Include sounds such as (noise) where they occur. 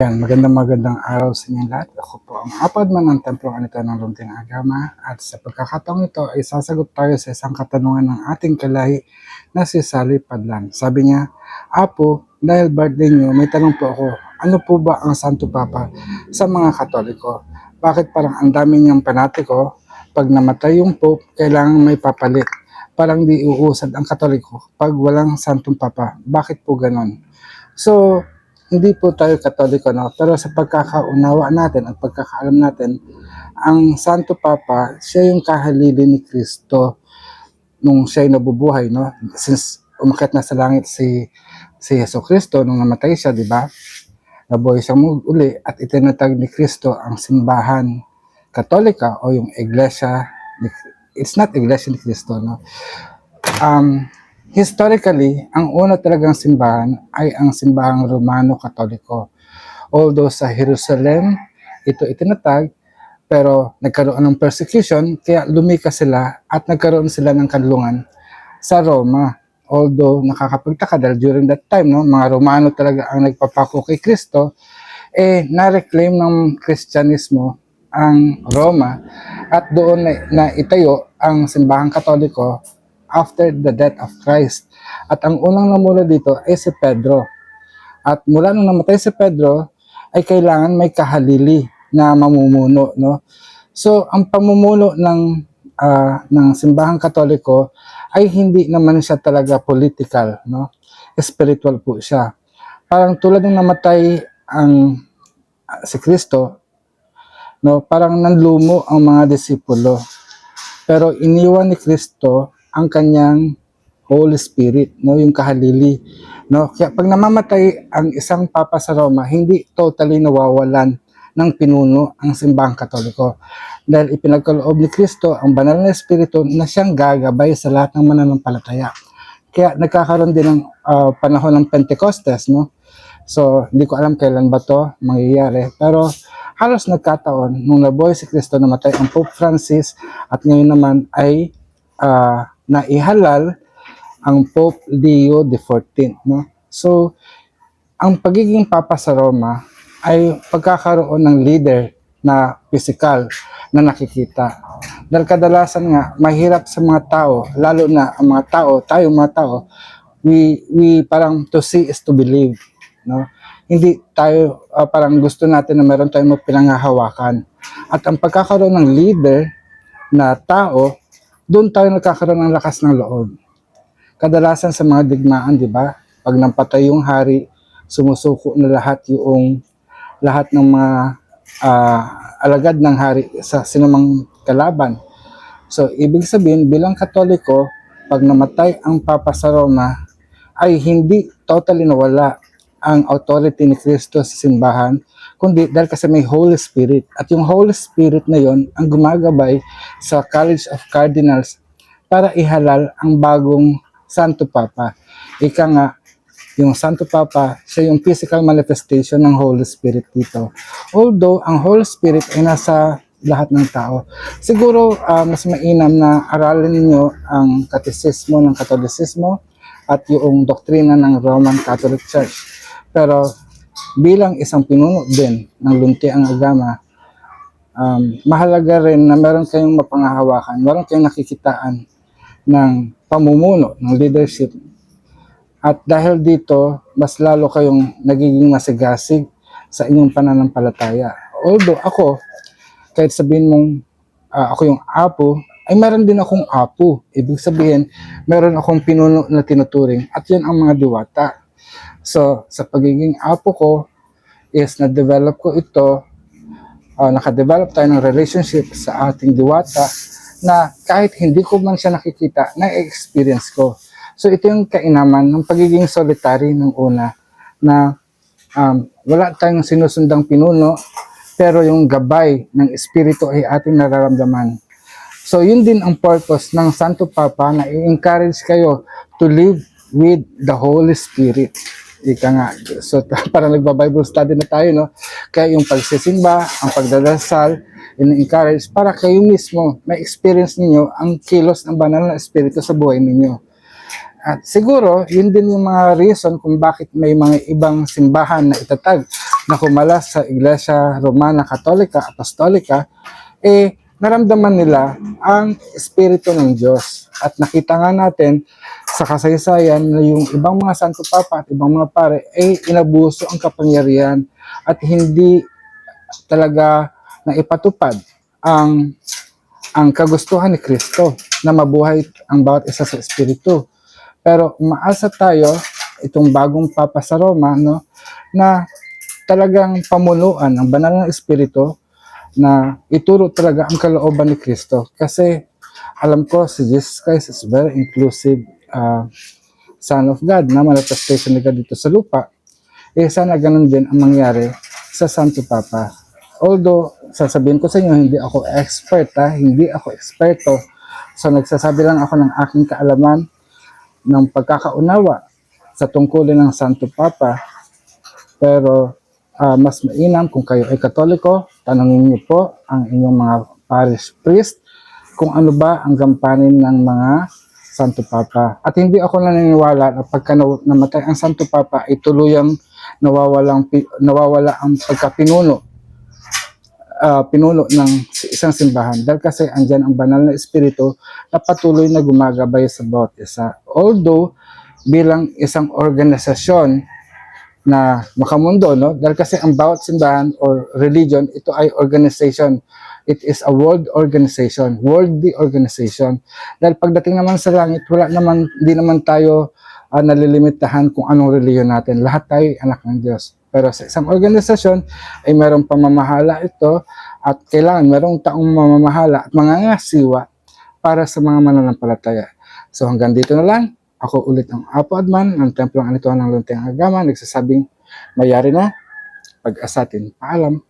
Yan, magandang magandang araw sa inyong lahat. Ako po ang apadman ng Templong Anito ng Lunting Agama at sa pagkakataong ito ay sasagot tayo sa isang katanungan ng ating kalahi na si Sally Padlan. Sabi niya, Apo, dahil birthday niyo, may tanong po ako, ano po ba ang Santo Papa sa mga Katoliko? Bakit parang ang dami niyang panatiko, pag namatay yung Pope, kailangan may papalit. Parang di uusad ang Katoliko pag walang Santong Papa. Bakit po ganon? So, hindi po tayo katoliko, no? pero sa pagkakaunawa natin at pagkakaalam natin, ang Santo Papa, siya yung kahalili ni Kristo nung siya'y nabubuhay. No? Since umakit na sa langit si, si Yeso Kristo nung namatay siya, di ba? Nabuhay siya uli at itinatag ni Kristo ang simbahan katolika o yung iglesia, it's not iglesia ni Kristo, no? Um, historically, ang una talagang simbahan ay ang simbahang Romano-Katoliko. Although sa Jerusalem, ito itinatag, pero nagkaroon ng persecution, kaya lumikas sila at nagkaroon sila ng kanlungan sa Roma. Although nakakapagtaka dahil during that time, no, mga Romano talaga ang nagpapako kay Kristo, eh na-reclaim ng Kristyanismo ang Roma at doon na, na itayo ang simbahang katoliko after the death of Christ. At ang unang namula dito ay si Pedro. At mula nung namatay si Pedro, ay kailangan may kahalili na mamumuno, no? So, ang pamumuno ng ah, ng simbahang katoliko ay hindi naman siya talaga political, no? Spiritual po siya. Parang tulad ng namatay ang ah, si Kristo, no? Parang nanlumo ang mga disipulo. Pero iniwan ni Kristo ang kanyang Holy Spirit, no, yung kahalili, no. Kaya pag namamatay ang isang papa sa Roma, hindi totally nawawalan ng pinuno ang simbahang Katoliko. Dahil ipinagkaloob ni Kristo ang banal na espiritu na siyang gagabay sa lahat ng mananampalataya. Kaya nagkakaroon din ng ah, panahon ng Pentecostes, no. So, hindi ko alam kailan ba to mangyayari. Pero halos nagkataon nung nabuhay si Kristo namatay ang Pope Francis at ngayon naman ay ah, naihalal ang Pope Leo XIV. No? So, ang pagiging Papa sa Roma ay pagkakaroon ng leader na physical na nakikita. Dahil kadalasan nga, mahirap sa mga tao, lalo na ang mga tao, tayo mga tao, we, we parang to see is to believe. No? Hindi tayo ah, parang gusto natin na meron tayong pinanghahawakan. At ang pagkakaroon ng leader na tao, doon tayo nagkakaroon ng lakas ng loob. Kadalasan sa mga digmaan, di ba? Pag nampatay yung hari, sumusuko na lahat yung lahat ng mga ah, alagad ng hari sa sinumang kalaban. So, ibig sabihin, bilang katoliko, pag namatay ang Papa sa Roma, ay hindi totally nawala ang authority ni Kristo sa simbahan, kundi dahil kasi may Holy Spirit. At yung Holy Spirit na yon ang gumagabay sa College of Cardinals para ihalal ang bagong Santo Papa. Ika nga, yung Santo Papa, siya yung physical manifestation ng Holy Spirit dito. Although, ang Holy Spirit ay nasa lahat ng tao. Siguro, ah, mas mainam na aralin ninyo ang katisismo ng katolisismo at yung doktrina ng Roman Catholic Church. Pero bilang isang pinuno din ng Luntiang Agama, um, mahalaga rin na meron kayong mapangahawakan, meron kayong nakikitaan ng pamumuno, ng leadership. At dahil dito, mas lalo kayong nagiging masigasig sa inyong pananampalataya. Although ako, kahit sabihin mong ah, ako yung apo, ay meron din akong apo. Ibig sabihin, meron akong pinuno na tinuturing at yun ang mga diwata. So, sa pagiging apo ko, is na-develop ko ito, uh, nakadevelop tayo ng relationship sa ating diwata na kahit hindi ko man siya nakikita, na-experience ko. So, ito yung kainaman ng pagiging solitary ng una na um, wala tayong sinusundang pinuno, pero yung gabay ng espiritu ay ating nararamdaman. So, yun din ang purpose ng Santo Papa na i-encourage kayo to live with the Holy Spirit. Ika nga. So, (laughs) parang nagba-Bible study na tayo, no? Kaya yung pagsisimba, ang pagdadasal, in-encourage para kayo mismo ma-experience ninyo ang kilos ng banal na espiritu sa buhay ninyo. At siguro, yun din yung mga reason kung bakit may mga ibang simbahan na itatag na kumalas sa Iglesia Romana Katolika, Apostolika, eh, naramdaman nila ang Espiritu ng Diyos. At nakita nga natin sa kasaysayan na yung ibang mga Santo Papa at ibang mga pare ay inabuso ang kapangyarihan at hindi talaga na ipatupad ang ang kagustuhan ni Kristo na mabuhay ang bawat isa sa Espiritu. Pero umaasa tayo, itong bagong Papa sa Roma, no, na talagang pamunuan ng banal ng Espiritu na ituro talaga ang kalooban ni Kristo. Kasi alam ko si Jesus Christ is very inclusive uh, Son of God na manifestation ni God dito sa lupa. Eh sana ganun din ang mangyari sa Santo Papa. Although, sasabihin ko sa inyo, hindi ako expert ha, hindi ako eksperto. So nagsasabi lang ako ng aking kaalaman ng pagkakaunawa sa tungkulin ng Santo Papa. Pero ah, mas mainam kung kayo ay katoliko, tanongin niyo po ang inyong mga parish priest kung ano ba ang gampanin ng mga Santo Papa. At hindi ako naniniwala na pagka namatay ang Santo Papa ay tuluyang nawawalang, nawawala ang pagkapinuno ah, pinuno ng isang simbahan dahil kasi andyan ang banal na espiritu na patuloy na gumagabay sa bawat isa. Although, bilang isang organisasyon na makamundo, no? Dahil kasi ang bawat simbahan or religion, ito ay organization. It is a world organization, worldly organization. Dahil pagdating naman sa langit, wala naman, hindi naman tayo ah, nalilimitahan kung anong reliyon natin. Lahat tayo ay anak ng Diyos. Pero sa isang organisasyon ay merong pamamahala ito at kailangan merong taong mamamahala at mga ngasiwa para sa mga mananampalataya. So hanggang dito na lang. Ako ulit ang Apo Adman ng Templong Anituan ng Lunting Agama nagsasabing mayari na pag-asatin. Paalam.